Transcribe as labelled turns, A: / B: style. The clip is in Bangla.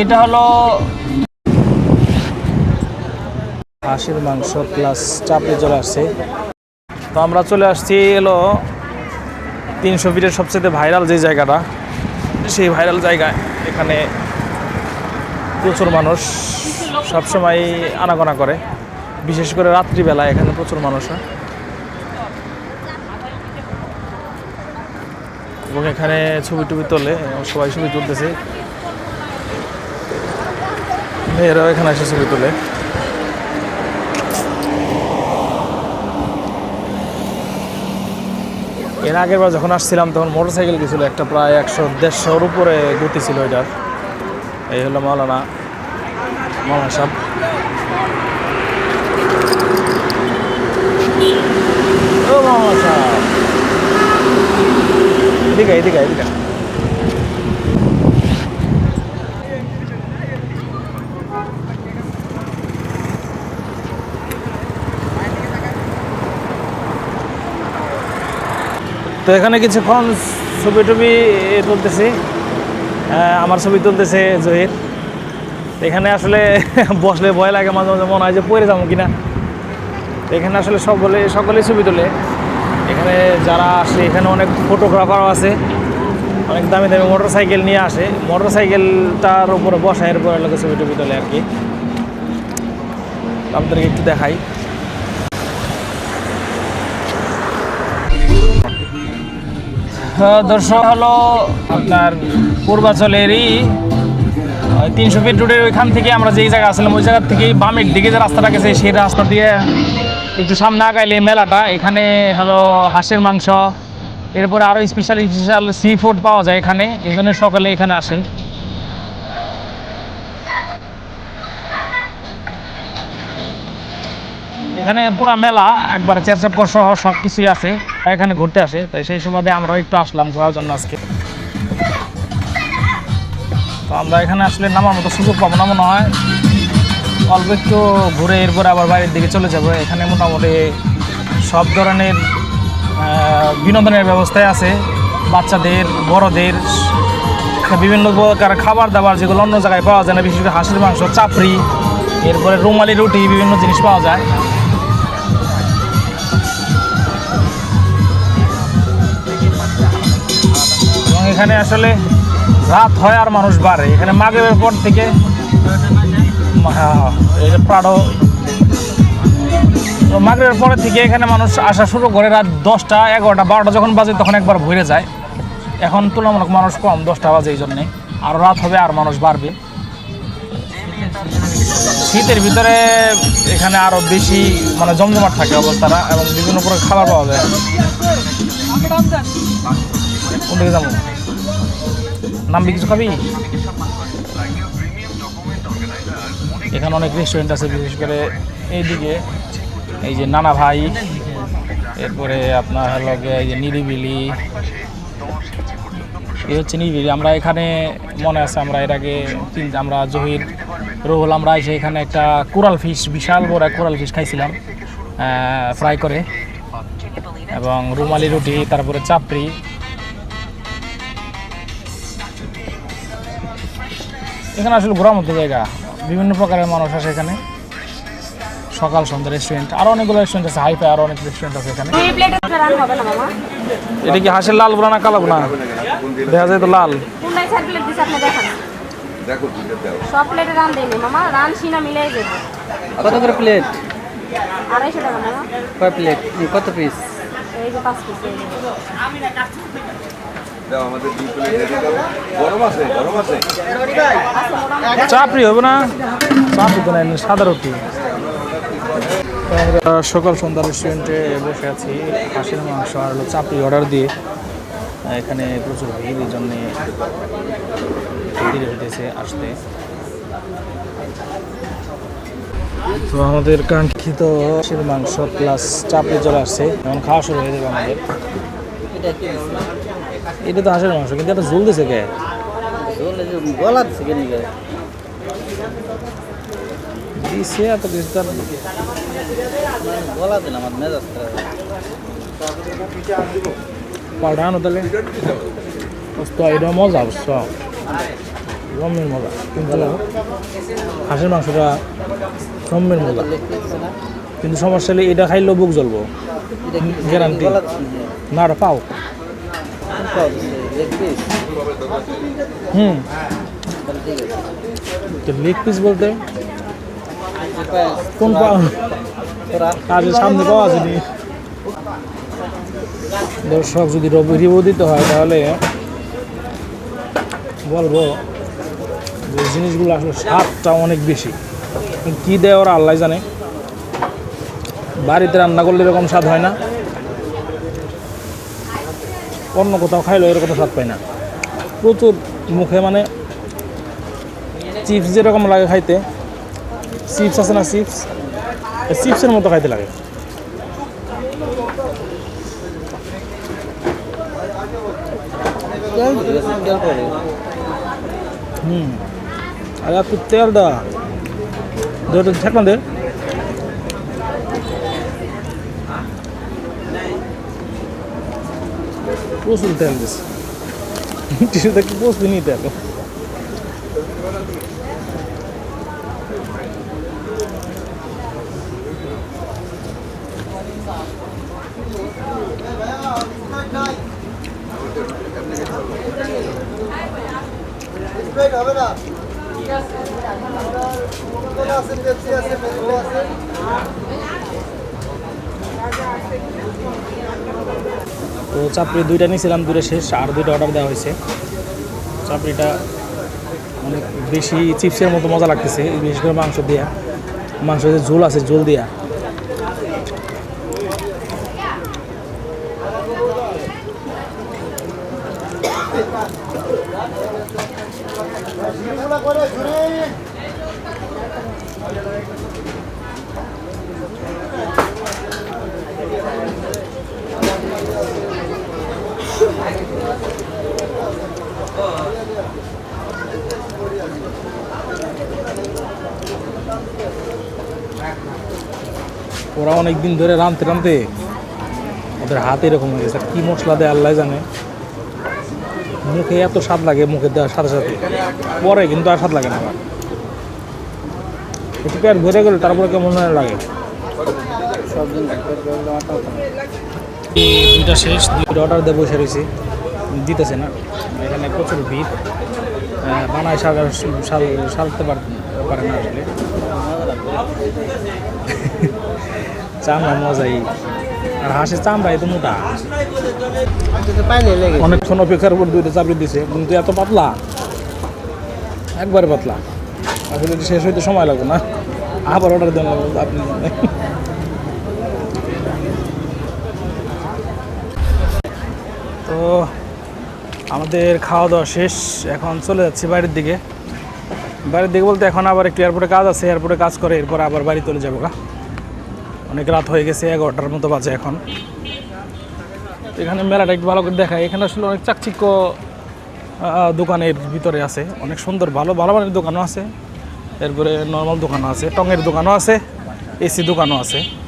A: এটা হলো হাঁসের মাংস প্লাস চাপড়ি চলে আসছে। তো আমরা চলে আসছি এলো তিনশো ফিটের সবচেয়ে ভাইরাল যে জায়গাটা, সেই ভাইরাল জায়গায়। এখানে প্রচুর মানুষ সবসময় আনাগোনা করে, বিশেষ করে রাত্রিবেলা এখানে প্রচুর মানুষ হয়। এবং এখানে ছবি টবি তোলে, সবাই ছবি তুলতেছে। মেয়েরাও এখানে এসে ছবি তোলে। এর আগের বার যখন আসছিলাম, তখন মোটর সাইকেল গেছিল একটা প্রায় একশো, দেড়শোর উপরে গতি ছিল এটার এই হলো মাওলানা মাওলানা সাহেব। ও মাওলানা এদিকে এদিকে এদিকে। তো এখানে কিছুক্ষণ ছবি টবি তুলতেছি। আমার ছবি তুলতেছে জহির। এখানে আসলে বসলে ভয় লাগে, মাঝে মাঝে মনে হয় যে পড়ে যাব কিনা। এখানে আসলে সকলে সকলেই ছবি তোলে। এখানে যারা আসে, এখানে অনেক ফটোগ্রাফারও আছে। অনেক দামি দামি মোটর সাইকেল নিয়ে আসে। মোটর সাইকেলটার উপরে বসা এরপরে লোকে ছবি টবি তোলে আর কি। আপনাদেরকে একটু দেখাই। দর্শক, হলো আপনার পূর্বাচলেরই তিনশো ফিট রোডের ওইখান থেকে আমরা যেই জায়গা আসলাম, ওই জায়গা থেকে বামের দিকে যে রাস্তাটা গেছে, সেই রাস্তা দিয়ে একটু সামনে আগাইলে মেলাটা, এখানে হলো হাঁসের মাংস, এরপরে আরও স্পেশাল স্পেশাল সি ফুড পাওয়া যায় এখানে জন্য সকালে এখানে আসে। এখানে পুরা মেলা, একবার চেরচাপ্পর সহ সব কিছুই আছে। এখানে ঘুরতে আসে। তাই সেই সুবাদে আমরাও একটু আসলাম ঘোরার জন্য আজকে। তো আমরা এখানে আসলে নামার মতো সুযোগ পাবো না মনে হয়। অল্প একটু ঘুরে এরপরে আবার বাইরের দিকে চলে যাব। এখানে মোটামুটি সব ধরনের বিনোদনের ব্যবস্থায় আছে। বাচ্চাদের, বড়দের, বিভিন্ন প্রকার খাবার দাবার যেগুলো অন্য জায়গায় পাওয়া যায় না, বিশেষ করে হাঁসের মাংস, চাপড়ি, এরপরে রুমালি রুটি, বিভিন্ন জিনিস পাওয়া যায়। এখানে আসলে রাত হয় আর মানুষ বাড়ে। এখানে মাগরের পর থেকে হ্যাঁ, প্রাডো মাগরের পরে থেকে এখানে মানুষ আসা শুরু করে রাত দশটা এগারোটা বারোটা যখন বাজে তখন একবার ভরে যায়। এখন তুলনামূলক মানুষ কম দশটা বাজে এই জন্যে। আর রাত হবে আর মানুষ বাড়বে। শীতের ভিতরে এখানে আরও বেশি মানে জমজমাট থাকে অবস্থাটা এবং বিভিন্ন প্রকার খাবার পাওয়া যায়। যাব? নামবি কিছু খাবি? এখানে অনেক রেস্টুরেন্ট আছে, বিশেষ করে এইদিকে। এই যে নানা ভাই, এরপরে আপনার হলো এই যে নিরিবিলি। এই হচ্ছে নিরিবিলি। আমরা এখানে, মনে আছে আমরা এর আগে আমরা জহির, রোহল, আমরা এসে এখানে একটা কোরাল ফিশ, বিশাল বড় কোরাল ফিশ খাইছিলাম ফ্রাই করে। এবং রুমালি রুটি, তারপরে চাপড়ি। এখানে আসলে ঘোরার মতো জায়গা। বিভিন্ন প্রকারের মানুষ আসে এখানে। সকাল সন্ধ্যা রেস্টুরেন্ট আরও অনেকগুলো রেস্টুরেন্ট আছে হাইফাই আরও অনেক রেস্টুরেন্ট আছে এখানে।
B: দুই প্লেট রান হবে না মামা?
A: এটা কি হাঁসের লাল বোনা না কালো বোনা দেখা যায় তো লাল।
B: কোনটাই প্লেট দিচ্ছে আপনি দেখান।
C: দেখো দুইটা দাও।
B: সব প্লেটে রান দেয়নি মামা। রান সিনা মিলাই দেবো।
D: কত করে প্লেট
B: আড়াইশো টাকা মামা।
D: কয় প্লেট কত পিস
B: এই যে পাঁচ পিস এই যে।
A: চাপড়ি হবে না? চাপড়ি তো নাই, সাদা রুটি। আমরা সকাল সন্ধ্যা রেস্টুরেন্টে বসে আছি, হাঁসের মাংস আর হলো চাপড়ি অর্ডার দিয়ে। এখানে প্রচুর ভিড় এই জন্যে ধীরে হইতেছে আসতে। তো আমাদের কাঙ্ক্ষিত মাংস প্লাস চাপড়ি চলে আসছে। এখন খাওয়া শুরু হয়ে যাবে আমাদের। এটা তো হাঁসের মাংস কিন্তু এটা ঝুল দিছে কে?
D: গলা দিচ্ছে কেন
A: দিছে এত কিছু তার
D: গলা দিন আমার মেজাজ
A: পাঠানো তাহলে। এটা মজা অবশ্য রমের মজা কিন্তু হাঁসের মাংসটা রমের মজা। কিন্তু সমস্যা হলে এটা খাইলেও বুক জ্বলবো।
D: কি
A: না ওটা পাও। হুম। তো লেগ পিস বলতে? কোন
D: তোরা
A: সামনে পাওয়া যায়নি দর্শক, যদি রিভিউ দিতে হয়, তাহলে বলব যে জিনিসগুলো আসলে স্বাদটা অনেক বেশি। কী দেয় ওরা, আল্লাহ জানে। বাড়িতে রান্না করলে এরকম স্বাদ হয় না। অন্য কোথাও খাইলেও এরকম স্বাদ পাই না। প্রচুর মুখে মানে চিপস যেরকম লাগে খাইতে, চিপস আছে না চিপস? চিপসের মতো খাইতে লাগে। হুম। আর তেল দেওয়া দুটো ঠেকনা দে। প্রচুর তেল দিস টিস্যুতে কি বসবি নি তেল তো চাপড়ি দুইটা নিয়েছিলাম, দুইটা শেষ, আর দুইটা অর্ডার দেওয়া হয়েছে। চাপড়িটা অনেক বেশি চিপসের মতো মজা লাগতেছে বিশেষ করে মাংস দিয়া। মাংস যে ঝোল আছে, ঝোল দিয়া। ওরা অনেক দিন ধরে রাঁধতে রাঁধতে ওদের হাত এরকম হয়ে গেছে। কী মশলা দেয় আল্লাহ জানে। মুখে এত স্বাদ লাগে, মুখে দেওয়ার সাথে সাথে। পরে কিন্তু আর স্বাদ লাগে না। আমার একটু পেট ভরে গেলে তারপরে কেমন লাগে। দুইটা শেষ, দুইটা অর্ডার দিয়ে বসে দিতেছে না। এখানে প্রচুর ভিড়। বানায় সার পার- পারে না আসলে। চামড়া মজাই। আর হাঁসের চামড়া এত মোটা। অনেকক্ষণ অপেক্ষার উপর দুইটা চাপড়ি দিছে, কিন্তু এত পাতলা। একবারে পাতলা। আসলে এটা শেষ হইতে সময় লাগবে না, আবার অর্ডার দেন আপনি। তো আমাদের খাওয়া দাওয়া শেষ, এখন চলে যাচ্ছি বাড়ির দিকে। বাড়ির দিকে বলতে এখন আবার একটু এয়ারপোর্টে কাজ আছে এয়ারপোর্টে কাজ করে, এরপর আবার বাড়ি চলে যাব গা। অনেক রাত হয়ে গেছে, এগারোটার মতো বাজে এখন। এখানে মেলাটা একটু ভালো করে দেখায় এখানে আসলে অনেক চাকচিক্য দোকানের ভিতরে আছে। অনেক সুন্দর, ভালো ভালো মানের দোকানও আছে। এরপরে নর্মাল দোকানও আছে, টঙের দোকানও আছে এসি দোকানও আছে।